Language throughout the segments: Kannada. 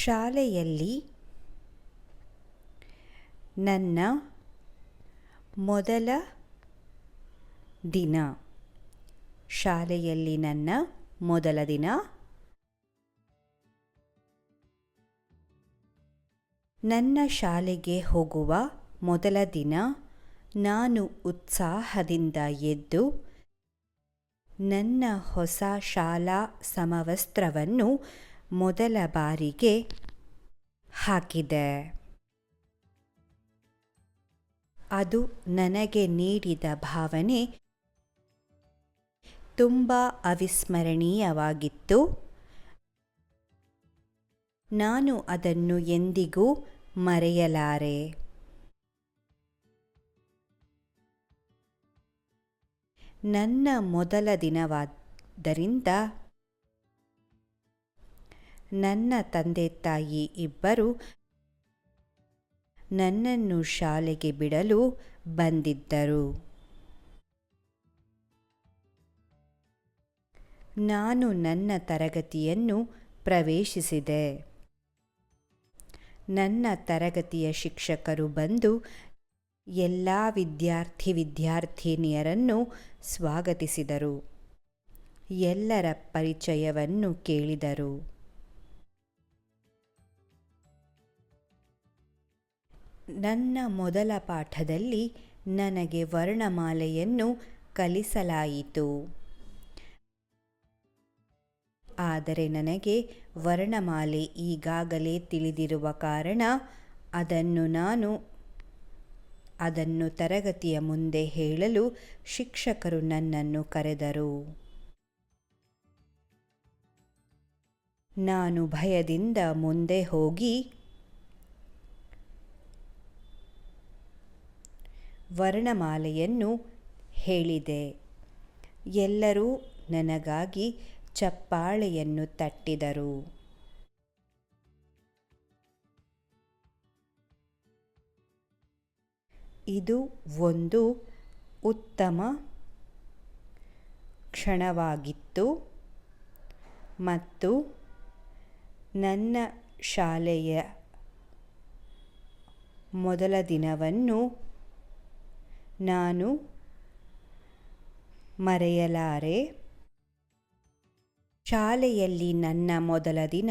ಶಾಲೆಯಲ್ಲಿ ನನ್ನ ಮೊದಲ ದಿನ. ಶಾಲೆಯಲ್ಲಿ ನನ್ನ ಮೊದಲ ದಿನ. ನನ್ನ ಶಾಲೆಗೆ ಹೋಗುವ ಮೊದಲ ದಿನ ನಾನು ಉತ್ಸಾಹದಿಂದ ಎದ್ದು ನನ್ನ ಹೊಸ ಶಾಲಾ ಸಮವಸ್ತ್ರವನ್ನು ಮೊದಲ ಬಾರಿಗೆ ಹಾಕಿದೆ. ಅದು ನನಗೆ ನೀಡಿದ ಭಾವನೆ ತುಂಬ ಅವಿಸ್ಮರಣೀಯವಾಗಿತ್ತು. ನಾನು ಅದನ್ನು ಎಂದಿಗೂ ಮರೆಯಲಾರೆ. ನನ್ನ ಮೊದಲ ದಿನವಾದ್ದರಿಂದ ನನ್ನ ತಂದೆ ತಾಯಿ ಇಬ್ಬರು ನನ್ನನ್ನು ಶಾಲೆಗೆ ಬಿಡಲು ಬಂದಿದ್ದರು. ನಾನು ನನ್ನ ತರಗತಿಯನ್ನು ಪ್ರವೇಶಿಸಿದೆ. ನನ್ನ ತರಗತಿಯ ಶಿಕ್ಷಕರು ಬಂದು ಎಲ್ಲ ವಿದ್ಯಾರ್ಥಿ ವಿದ್ಯಾರ್ಥಿನಿಯರನ್ನು ಸ್ವಾಗತಿಸಿದರು. ಎಲ್ಲರ ಪರಿಚಯವನ್ನು ಕೇಳಿದರು. ನನ್ನ ಮೊದಲ ಪಾಠದಲ್ಲಿ ನನಗೆ ವರ್ಣಮಾಲೆಯನ್ನು ಕಲಿಸಲಾಯಿತು. ಆದರೆ ನನಗೆ ವರ್ಣಮಾಲೆ ಈಗಾಗಲೇ ತಿಳಿದಿರುವ ಕಾರಣ ಅದನ್ನು ನಾನು, ಅದನ್ನು ತರಗತಿಯ ಮುಂದೆ ಹೇಳಲು ಶಿಕ್ಷಕರು ನನ್ನನ್ನು ಕರೆದರು. ನಾನು ಭಯದಿಂದ ಮುಂದೆ ಹೋಗಿ ವರ್ಣಮಾಲೆಯನ್ನು ಹೇಳಿದೆ. ಎಲ್ಲರೂ ನನಗಾಗಿ ಚಪ್ಪಾಳೆಯನ್ನು ತಟ್ಟಿದರು. ಇದು ಒಂದು ಉತ್ತಮ ಕ್ಷಣವಾಗಿತ್ತು ಮತ್ತು ನನ್ನ ಶಾಲೆಯ ಮೊದಲ ದಿನವನ್ನು ನಾನು ಮರೆಯಲಾರೆ. ಶಾಲೆಯಲ್ಲಿ ನನ್ನ ಮೊದಲ ದಿನ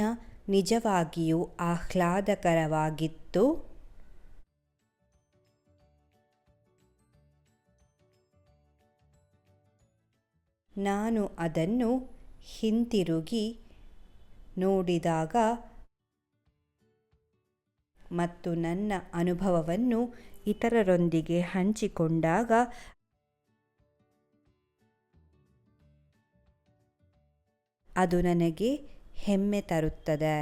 ನಿಜವಾಗಿಯೂ ಆಹ್ಲಾದಕರವಾಗಿತ್ತು. ನಾನು ಅದನ್ನು ಹಿಂತಿರುಗಿ ನೋಡಿದಾಗ ಮತ್ತು ನನ್ನ ಅನುಭವವನ್ನು ಇತರರೊಂದಿಗೆ ಹಂಚಿಕೊಂಡಾಗ ಅದು ನನಗೆ ಹೆಮ್ಮೆ ತರುತ್ತದೆ.